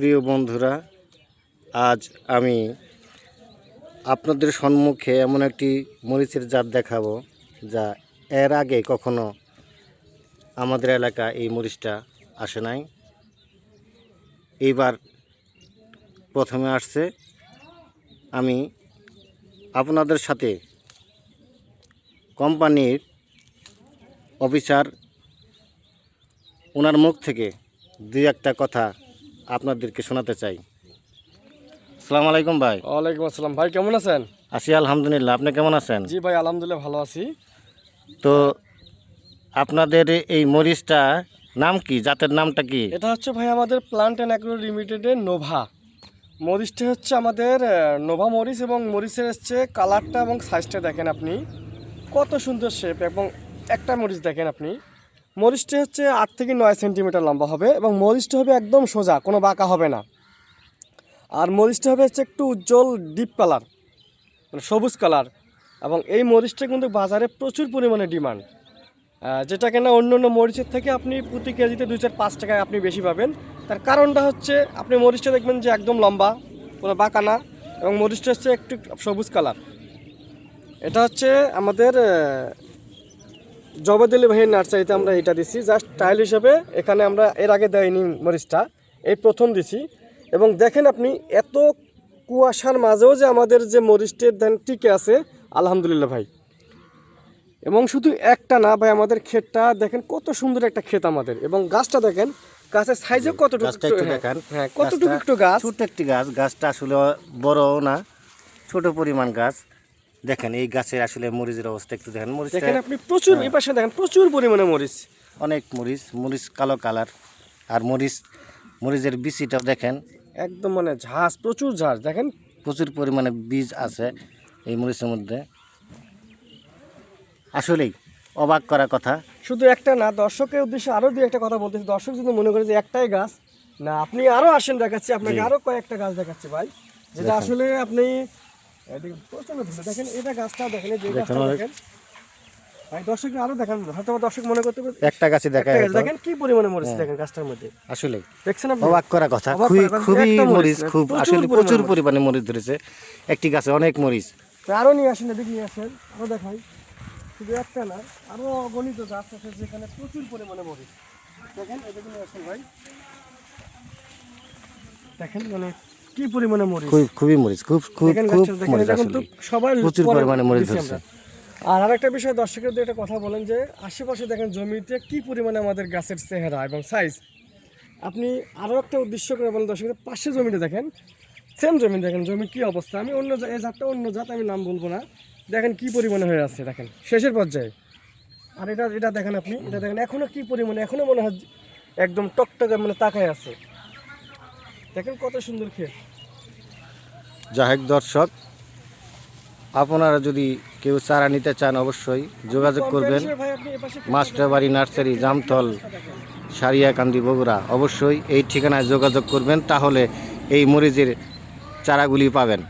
প্রিয় বন্ধুরা, আজ আমি আপনাদের সম্মুখে এমন একটি মরিচের জাত দেখাবো, যা এর আগে কখনো আমাদের এলাকা এই মরিচটা আসে নাই। এইবার প্রথমে আসছে, আমি আপনাদের সাথে কোম্পানির অফিসার, ওনার মুখ থেকে দুই একটা কথা আপনাদেরকে শোনাতে চাই। আসসালামু আলাইকুম ভাই। ওয়ালাইকুম আসসালাম। ভাই কেমন আছেন? আছি আলহামদুলিল্লাহ। আপনি কেমন আছেন? জি ভাই আলহামদুলিল্লাহ ভালো আছি। তো আপনাদের এই মরিচটা নাম কি? জাতের নামটা কি? এটা হচ্ছে ভাই আমাদের প্লান্ট অ্যান্ড অ্যাগ্রো লিমিটেডের নোভা মরিচটা হচ্ছে আমাদের নোভা মরিচ এবং মরিচের হচ্ছে কালারটা এবং সাইজটা দেখেন আপনি। কত সুন্দর শেপ এবং একটা মরিচ দেখেন আপনি। মরিচটা হচ্ছে আট থেকে নয় সেন্টিমিটার লম্বা হবে এবং মরিচটা হবে একদম সোজা, কোনো বাঁকা হবে না। আর মরিচটা হবে হচ্ছে একটু উজ্জ্বল ডিপ কালার মানে সবুজ কালার এবং এই মরিচটা কিন্তু বাজারে প্রচুর পরিমাণে ডিমান্ড যেটা কিনা অন্য অন্য মরিচের থেকে আপনি প্রতি কেজিতে দুই চার পাঁচ টাকায় আপনি বেশি পাবেন। তার কারণটা হচ্ছে আপনি মরিচটা দেখবেন যে একদম লম্বা, কোনো বাঁকা না এবং মরিচটা হচ্ছে একটু সবুজ কালার এটা হচ্ছে আমাদের জবাদলি ভাইয়ের নার্সারিতে আমরা এটা দিছি। জাস্ট টাইল হিসেবে এখানে আমরা এর আগে দেয়নি মরিচটা। এই প্রথম দিছি। এবং দেখেন আপনি এত কুয়াশার মাঝেও যে আমাদের যে মরিচটের দেন টিকে আছে আলহামদুলিল্লাহ ভাই। এবং শুধু একটা না ভাই আমাদের ক্ষেতটা দেখেন কত সুন্দর একটা ক্ষেত আমাদের। এবং গাছটা দেখেন গাছের সাইজও কতটুকু হ্যাঁ, দেখান। হ্যাঁ কতটুকু একটু গাছ? ছোট একটি গাছ গাছটা আসলে বড়ও না ছোট পরিমাণ গাছ। দেখেন এই গাছের আসলে মরিচের অবস্থা একটু দেখেন মরিচ দেখেন আপনি প্রচুর হ্যাঁ। এই পাশে দেখেন প্রচুর পরিমাণে মরিচ। অনেক মরিচ মরিচ কালো কালার আর মরিচ মরিচের বিচিটাও দেখেন। একদম মানে ঝাঁস প্রচুর ঝাঁস দেখেন। প্রচুর পরিমাণে বীজ আছে এই মরিচের মধ্যে। আসলেই অবাক করা কথা। শুধু একটা না দর্শকের উদ্দেশ্যে আরও দুই একটা কথা বলতেছি। দর্শক যদি মনে করে যে একটাই গাছ না আপনি আরও আসেন দেখাচ্ছি আপনাকে। আরও কয়েকটা গাছ দেখাচ্ছি ভাই। যেটা আসলে আপনি। দেখেন এটা গাছটা দেখেন যে গাছটা দেখেন। ভাই দর্শক আরও দেখান। হয়তো দর্শক মনে করতে পারে একটা গাছে দেখা একটা গাছ। যেত। দেখেন কি পরিমাণে মরিচ হ্যাঁ। দেখেন গাছটার মধ্যে। আসলেই। দেখছেন আপনি? অবাক করা কথা। খুবই খুবই মরিচ মরিচ খুব আসলে প্রচুর পরিমাণে মরিচ ধরেছে। একটি গাছে অনেক মরিচ। তো আরও নিয়ে আসেন এদিকে নিয়ে আসেন। আরও দেখাই। শুধু একটা না আরও অগণিত গাছ আছে যেখানে প্রচুর পরিমাণে মরিচ। দেখেন এদিকে নিয়ে আসেন ভাই। দেখেন মানে কি পরিমাণে মরিচ? খুব খুবই মরিচ খুব খুব খুব মরিচ আসলে। সবাই প্রচুর পরে পরিমাণে মরিচ ধরছে। আর আরেকটা বিষয় দর্শকের একটা কথা বলেন যে আশেপাশে দেখেন জমিতে কি পরিমাণে আমাদের গাছের চেহারা এবং সাইজ আপনি আরও একটা উদ্দেশ্য করে বলেন দর্শকের পাশে জমিটা দেখেন সেম জমি দেখেন জমি কি অবস্থা? আমি অন্য এই জাতটা অন্য জাত আমি নাম বলব না। দেখেন কি পরিমাণে হয়ে আছে দেখেন শেষের পর্যায়ে। আর এটা এটা দেখেন আপনি এটা দেখেন এখনও কি পরিমাণে এখনও মনে হয় একদম টকটকে মানে তাকায় আছে। দেখেন কত সুন্দর খেয়ে যাই হোক দর্শক, আপনারা যদি কেউ চারা নিতে চান অবশ্যই যোগাযোগ করবেন। মাস্টারবাড়ি নার্সারি, জামতল, সারিয়াকান্দি, বগুড়া। অবশ্যই এই ঠিকানায় যোগাযোগ করবেন, তাহলে এই মরিচের চারাগুলি পাবেন।